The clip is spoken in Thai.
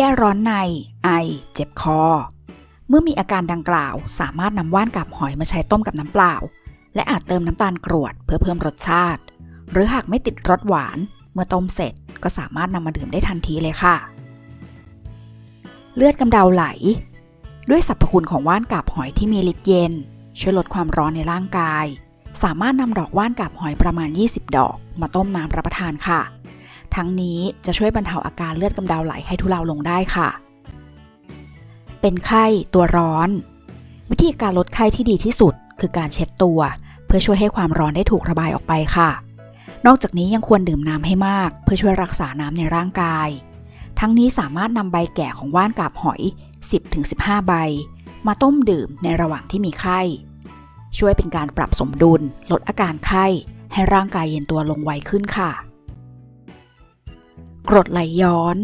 ก้ร้อนใน ไอ เจ็บคอ เมื่อมีอาการดังกล่าว สามารถนำว่านกับหอยมาใช้ต้มกับน้ำเปล่า และอาจเติมน้ำตาลกรวดเพื่อเพิ่มรสชาติ หรือหากไม่ติดรสหวาน เมื่อต้มเสร็จก็สามารถนำมาดื่มได้ทันทีเลยค่ะ เลือดกำเดาไหล ด้วยสรรพคุณของว่านกาบหอยที่มีฤทธิ์เย็น ช่วยลดความร้อนในร่างกาย สามารถนำดอกว่านกาบหอยประมาณ 20 ดอก มาต้มน้ำรับประทานค่ะ ทั้งนี้จะช่วยบรรเทาอาการเลือดกำเดาไหลให้ทุเลาลงได้ค่ะ เป็นไข้ตัวร้อน วิธีการลดไข้ที่ดีที่สุด คือการเช็ดตัว เพื่อช่วยให้ความร้อนได้ถูกระบายออกไปค่ะ นอกจากนี้ยังควรดื่มน้ำให้มาก เพื่อช่วยรักษาน้ำในร่างกาย ทั้งนี้สามารถนำใบแก่ของว่านกาบหอย 10-15 ใบ มาต้มดื่มในระหว่างที่มีไข้ช่วยเป็นการปรับสมดุล ลดอาการไข้ ให้ร่างกายเย็นตัวลงไวขึ้นค่ะ กรดไหลย้อน